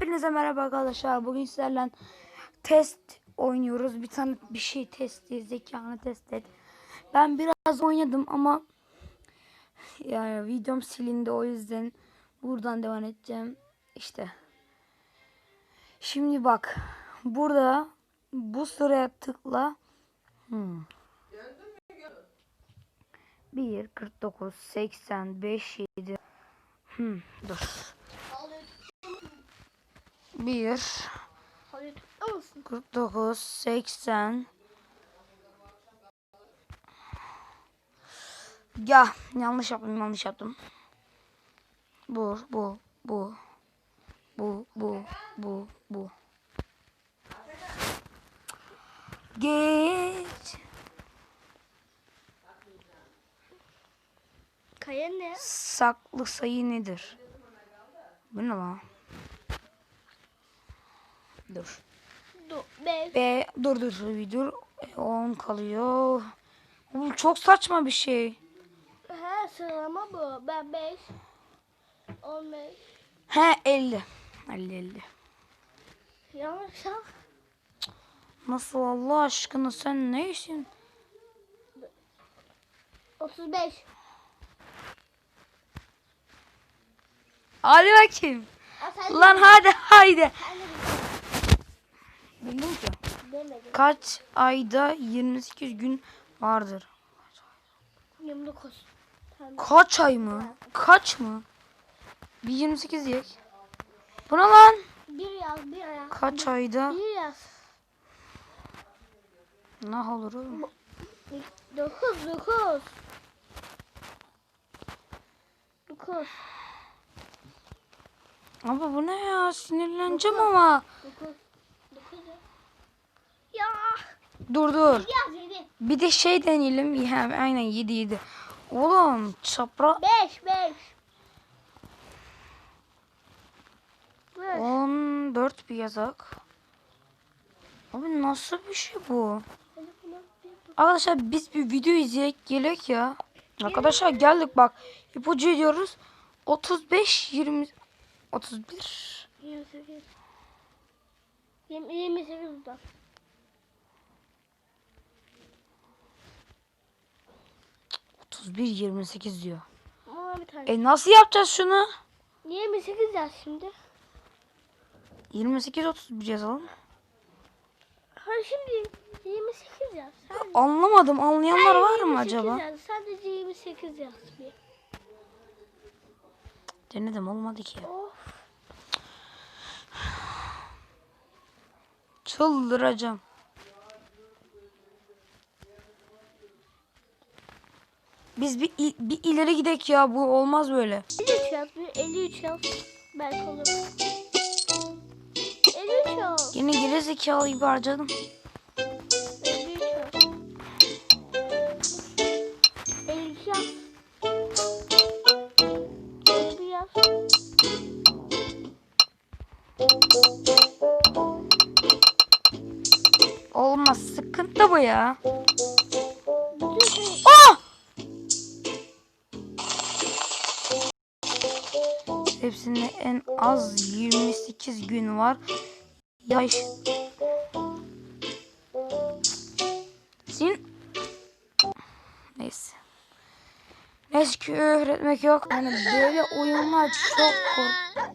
Hepinize merhaba arkadaşlar. Bugün sizlerle test oynuyoruz. Bir tane bir şey test et, zekanı test et. Ben biraz oynadım ama yani videom silindi o yüzden buradan devam edeceğim. İşte. Şimdi bak. Burada bu sıraya tıkla. Hmm. 1 49 85 7 Hmm, dur. 1 Hayır. Olsun. 49 80 Ya yanlış yaptım yanlış yaptım. Bu bu bu bu bu bu bu. Geç. Kaya ne? Saklı sayı nedir? Bu ne lan? Dur. Du, beş. Be dur dur dur bir dur. 10 kalıyor. Bu çok saçma bir şey. He sıralama bu. Ben beş. On beş. He 50. 50 50. Yanlış ha. Nasıl Allah aşkına sen ne işin? Otuz beş. Hadi bakayım. Lan hadi haydi. Sen de Bildim ki. demedim. Kaç ayda 28 gün vardır? Kaç ay mı? Kaç mı? Bir 28 diyek. Bu ne lan? Bir yaz, bir yaz. Kaç ayda? Bir yaz. Ne olur oğlum? Dokuz, dokuz. Dokuz. Abi bu ne ya? Sinirleneceğim ama. Dokuz. Dokuz Dur dur. Bir de şey deneyelim. Ha, aynen 7 7. Oğlum çapra. 5 5. 14 bir yazak. Abi nasıl bir şey bu? Arkadaşlar biz bir video izleyerek gelek ya. Arkadaşlar geldik bak. İpucu ediyoruz. 35 20 31 28 28 bak. 31-28 diyor. Ama bir tane. E nasıl yapacağız şunu? Niye 28 yaz şimdi. 28-31 yazalım. Hayır şimdi 28 yaz. Sadece. Anlamadım. Anlayanlar Hayır, var mı acaba? Yaz. Sadece 28 yaz. Bir. Denedim olmadı ki. Of. Çıldıracağım. Biz bir, bir ileri gidek ya bu olmaz böyle. 53 yaz bir. 53 yaz. Belki olur. 53 yaz. Yine geri zekalı gibi harcadım. 53 yaz. 53 yaz. 51 yaz. Olmaz sıkıntı bu ya. Hepsinde en az 28 gün var. Yaş. Sin. Neyse. Neyse ki öğretmek yok. Yani böyle oyunlar çok kork.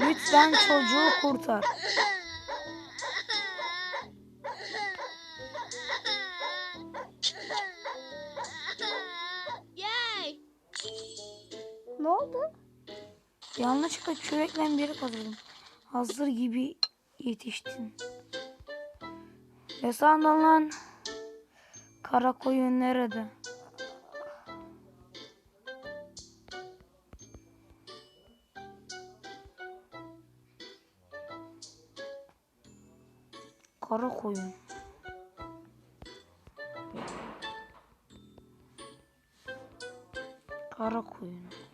Lütfen çocuğu kurtar. ne oldu? Yanlışlıkla kürekle bir yere. Hazır gibi yetiştin. Ne sandın lan? Kara koyun nerede? Kara koyun. Kara koyun.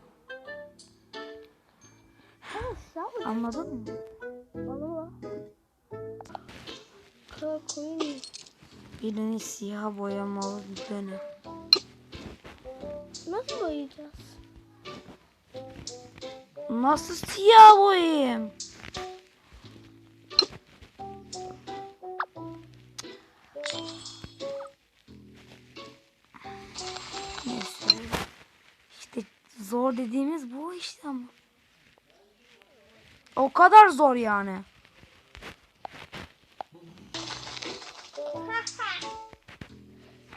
Anladın mı? Bana bak. koyayım mı? Birini siyah boyamalı bir dene. Nasıl boyayacağız? Nasıl siyah boyayayım? Neyse. İşte zor dediğimiz bu işte ama. O kadar zor yani.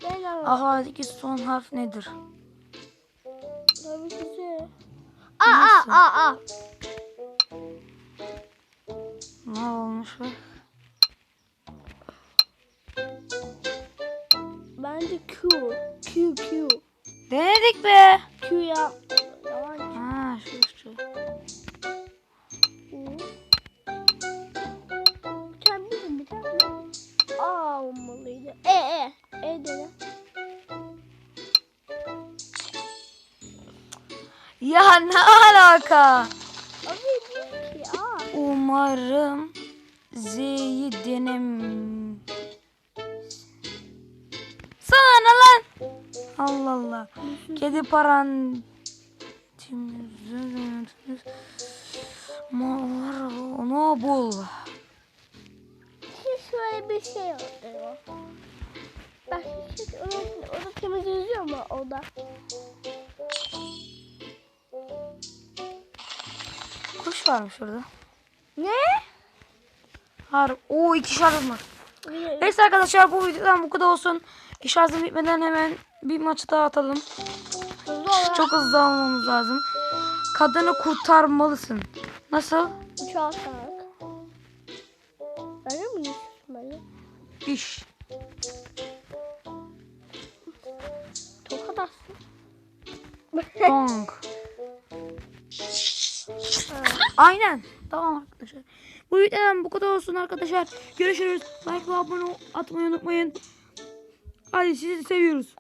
Ben ama. Ahadaki son harf nedir? Aa aa aa aa. Ne olmuş be? Bence Q. Q Q. Denedik be. Q ya. Ya ne alaka? Umarım Z'yi denem. Sana ne lan? Allah Allah. Kedi paran. Ne bul? Hiç şöyle bir şey oldu. Bak hiç onu, onu temiz yazıyor mu o da? Kuş varmış orada. Ne? Har o iki şarjım var. Neyse arkadaşlar bu videodan bu kadar olsun. Şarjım bitmeden hemen bir maçı daha atalım. Hızlı Çok hızlı almamız lazım. Kadını kurtarmalısın. Nasıl? uçağa atarak. Öyle mi böyle? İş. Tokat atsın. Bong. Aynen. Tamam arkadaşlar. Bu videodan bu kadar olsun arkadaşlar. Görüşürüz. Like ve abone atmayı unutmayın. Hadi sizi seviyoruz.